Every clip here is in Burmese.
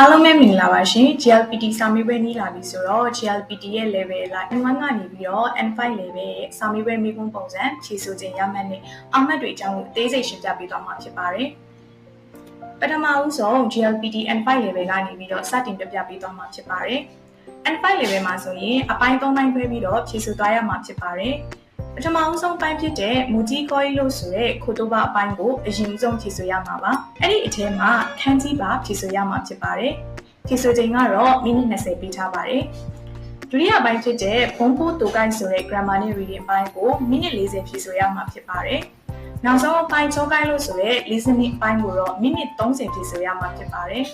အားလုံးပဲမင်္ဂလာပါရှင် GLPT စာမေးပွဲနီးလာပြီဆိုတော့ GLPT ရဲ့ level လာ N1 ကနေပြီးတော့ N5 level ရဲ့စာမေးပွဲမိကုန်းပုံစံဖြေဆိုခြင်းရမှတ်နဲ့အောင်မှတ်တွေအကြောင်းကိုအသေးစိတ်ရှင်းပြပေးသွားမှာဖြစ်ပါတယ်ပထမဦးဆုံး GLPT N5 level ကနေပြီးတော့စတင်ပြပြပေးသွားမှာဖြစ်ပါတယ် N5 level မှာဆိုရင်အပိုင်း၃ပိုင်းခွဲပြီးတော့ဖြေဆိုသွားရမှာဖြစ်ပါတယ် ပထမဦးဆုံးပိုင်းဖြစ်တဲ့မူကြီးကောရီလို့ဆိုတဲ့ခိုတိုဘာအပိုင်းကိုအရင်ဆုံးဖြေဆိုရမှာပါအဲ့ဒီအထဲမှာခန်းကြီးပါဖြေဆိုရမှာဖြစ်ပါတယ်ဖြေဆိုချိန်ကတော့မိနစ်20ပေးထားပါတယ်ဒုတိယပိုင်းဖြစ်တဲ့ဘုံပိုးတူကိုင်းဆိုတဲ့ grammar နဲ့ reading ပိုင်းကိုမိနစ်40ဖြေဆိုရမှာဖြစ်ပါတယ်နောက်ဆုံးအပိုင်းချောကိုင်းလို့ဆိုတဲ့ listening အပိုင်းကိုတော့မိနစ်30ဖြေဆိုရမှာဖြစ်ပါတယ်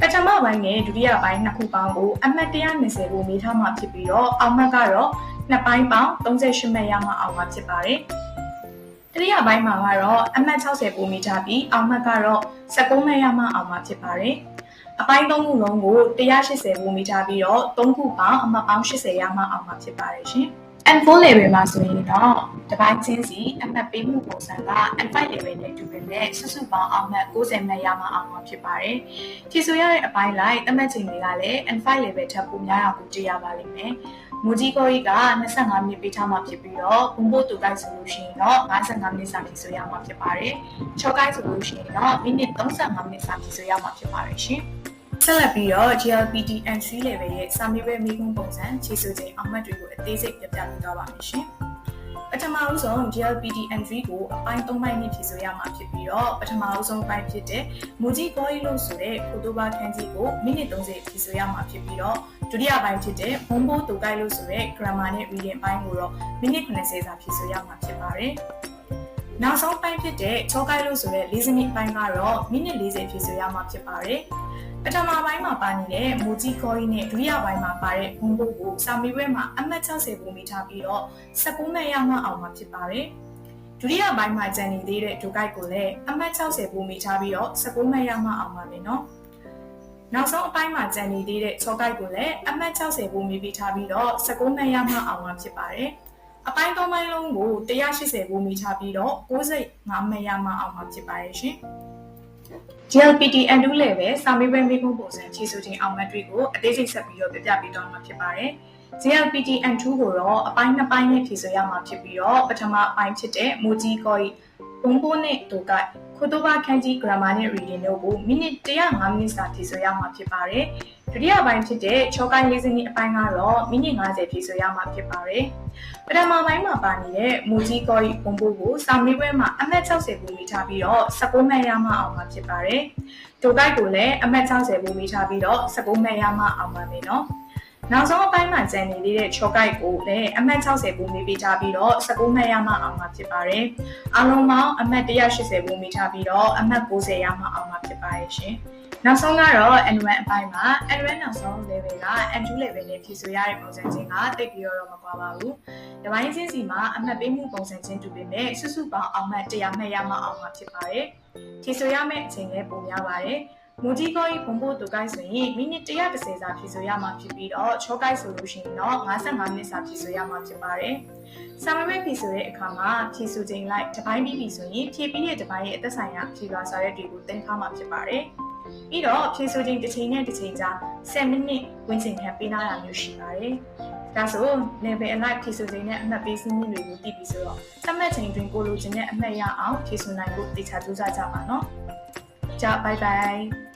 ပထမပိုင်းနဲ့ဒုတိယပိုင်းနှစ်ခုပေါင်းကိုအမှတ်120ကိုမိထားမှာဖြစ်ပြီးတော့အောင်မှတ်ကတော့ နှစ်ပိုင်းပေါင်း38မှတ်ရမှအောင်မှာဖြစ်ပါတယ်။တတိယပိုင်းမှာကတော့အမှတ်60ပိုမီထားပြီးအောင်မှတ်ကတော့19မှတ်ရမှအောင်မှာဖြစ်ပါတယ်။အပိုင်း၃ခုလုံးကို180ပိုမီထားပြီးတော့၃ခုပေါင်းအမှတ်ပေါင်း80ရမှအောင်မှာဖြစ်ပါတယ်ရှင်။ N4 level မှာဆိုရင်တော့တပိုင်းချင်းစီအမှတ်ပေးမှုပုံစံက N5 level နဲ့တူပေမဲ့စုစုပေါင်းအောင်မှတ်60မှတ်ရမှအောင်မှာဖြစ်ပါတယ်။ဖြည့်ဆိုရတဲ့အပိုင်းလိုက်တမတ်ချိန်တွေကလည်း N5 level ထက်ပိုများတာကိုကြည့်ရပါလိမ့်မယ်။မူကြီးကိုကြီးက25မိနစ်ပေးထားမှဖြစ်ပြီးတော့ဘုံဘို့တူကိုက်ဆိုလို့ရှိရင်တော့55မိနစ်စာဖြည့်ဆိုရမှာဖြစ်ပါတယ်။ချောကိုက်ဆိုလို့ရှိရင်တော့မိနစ်35မိနစ်စာဖြည့်ဆိုရမှာဖြစ်ပါတယ်ရှင်။ ဆက်လက်ပြီးတော့ GLPT NC level ရဲ့စာမေးပွဲမိကုန်းပုံစံခြေဆိုခြင်းအောင်မှတ်တွေကိုအသေးစိတ်ပြပြပေးသွားပါမယ်ရှင်။ပထမဦးဆုံး GLPT NC ကိုအပိုင်း၃ပိုင်းနဲ့ဖြည့်ဆိုရမှာဖြစ်ပြီးတော့ပထမဦးဆုံးပိုင်းဖြစ်တဲ့မူကြီးကောရီလို့ဆိုတဲ့ဖိုတိုဘာခန်းကြီးကိုမိနစ်30ဖြည့်ဆိုရမှာဖြစ်ပြီးတော့ဒုတိယပိုင်းဖြစ်တဲ့ဘုံဘိုးတူကိုက်လို့ဆိုတဲ့ grammar နဲ့ reading ပိုင်းကိုတော့မိနစ်90စာဖြည့်ဆိုရမှာဖြစ်ပါတယ်။နောက်ဆုံးပိုင်းဖြစ်တဲ့ချောကိုက်လို့ဆိုတဲ့ listening ပိုင်းကတော့မိနစ်40ဖြည့်ဆိုရမှာဖြစ်ပါတယ်။ ပထမပိုင်းမှာပါနေတဲ့မူကြီးခေါ်ရီနဲ့ဒုတိယပိုင်းမှာပါတဲ့ဘုံဘုတ်ကိုစာမေးပွဲမှာအမှတ်60ပုံမိထားပြီးတော့19မဲ့ရမှအောင်မှာဖြစ်ပါတယ်။ဒုတိယပိုင်းမှာကျန်နေသေးတဲ့ဒုကိုက်ကိုလည်းအမှတ်60ပုံမိထားပြီးတော့19မဲ့ရမှအောင်ပါမယ်နော်။နောက်ဆုံးအပိုင်းမှာကျန်နေသေးတဲ့ချောကိုက်ကိုလည်းအမှတ်60ပုံမိပြီးထားပြီးတော့19မဲ့ရမှအောင်မှာဖြစ်ပါတယ်။အပိုင်း၃ပိုင်းလုံးကို180ပုံမိထားပြီးတော့65မဲ့ရမှအောင်မှာဖြစ်ပါတယ်ရှင်။ GLPT N2 level စာမေးပွဲမေးခွန်းပုံစံဖြေဆိုခြင်းအောင်မှတ်တွေကိုအသေးစိတ်ဆက်ပြီးတော့ပြပြပေးသွားမှာဖြစ်ပါတယ်။ GLPT N2 ကိုတော့အပိုင်းနှစ်ပိုင်းနဲ့ဖြေဆိုရမှာဖြစ်ပြီးတော့ပထမအပိုင်းဖြစ်တဲ့မူကြီးကောဤဘုံဘိုးနဲ့ဒိုကခိုတိုဘာခန်းကြီး grammar နဲ့ reading တို့ကိုမိနစ်105မိနစ်စာဖြေဆိုရမှာဖြစ်ပါတယ်။ ဒုတိယပိုင်းဖြစ်တဲ့ချောကိုင်းလေးစင်းအပိုင်းကတော့မိနစ်90ဖြေဆိုရမှာဖြစ်ပါတယ်။ပထမပိုင်းမှာပါနေတဲ့မူကြီးကောဤဘုံဘိုးကိုစာမေးပွဲမှာအမှတ်60ကိုမိထားပြီးတော့19မှတ်ရမှအောင်မှာဖြစ်ပါတယ်။ဒိုကိုက်ကိုလည်းအမှတ်60ကိုမိထားပြီးတော့19မှတ်ရမှအောင်ပါမယ်နော်။နောက်ဆုံးအပိုင်းမှာကျန်နေသေးတဲ့ချော်ကိုက်ကိုလည်းအမှတ်60ဘူးမိပေးထားပြီးတော့19မှတ်ရမှအောင်မှာဖြစ်ပါတယ်။အားလုံးပေါင်းအမှတ်180ဘူးမိထားပြီးတော့အမှတ်90ရမှအောင်မှာဖြစ်ပါရဲ့ရှင်။ နောက်ဆုံးကတော့ N1 အပိုင်းမှာ N1 နောက်ဆုံး level က N2 level နဲ့ဖြည့်ဆိုရတဲ့ပုံစံချင်းကတိတ်ပြီးတော့မကွာပါဘူး။ဒီပိုင်းချင်းစီမှာအမှတ်ပေးမှုပုံစံချင်းတူပေမဲ့စုစုပေါင်းအောင်မှတ်100မှတ်ရမှအောင်မှာဖြစ်ပါတယ်။ဖြည့်ဆိုရမယ့်အချိန်လည်းပိုများပါတယ်။မူကြီးကောကြီးဘုံဘို့တူကိုက်ဆိုရင်မိနစ်130စာဖြည့်ဆိုရမှာဖြစ်ပြီးတော့ချောကိုက်ဆိုလို့ရှိရင်တော့55မိနစ်စာဖြည့်ဆိုရမှာဖြစ်ပါတယ်။စာမွေးဖြည့်ဆိုတဲ့အခါမှာဖြည့်ဆိုချိန်လိုက်တစ်ပိုင်းပြီးပြီဆိုရင်ဖြည့်ပြီးတဲ့တစ်ပိုင်းရဲ့အသက်ဆိုင်ရာဖြည့်လွှာစာရွက်တွေကိုတင်ထားမှာဖြစ်ပါတယ်။ ပြီးတော့ဖြည့်ဆို့ခြင်းတစ်ချိန်နဲ့တစ်ချိန်ကြာ10မိနစ်ဝန်းကျင်ခန့်ပေးနာတာမျိုးရှိပါတယ်။ဒါဆို level alike ဖြည့်ဆို့ခြင်းနဲ့အမှတ်ပေးစည်းမျဉ်းတွေကိုသိပြီဆိုတော့သတ်မှတ်ချိန်တွင်ကိုလိုချင်တဲ့အမှတ်ရအောင်ဖြည့်ဆို့နိုင်ဖို့တေချာကြိုးစားကြပါနော်။ကြာ bye bye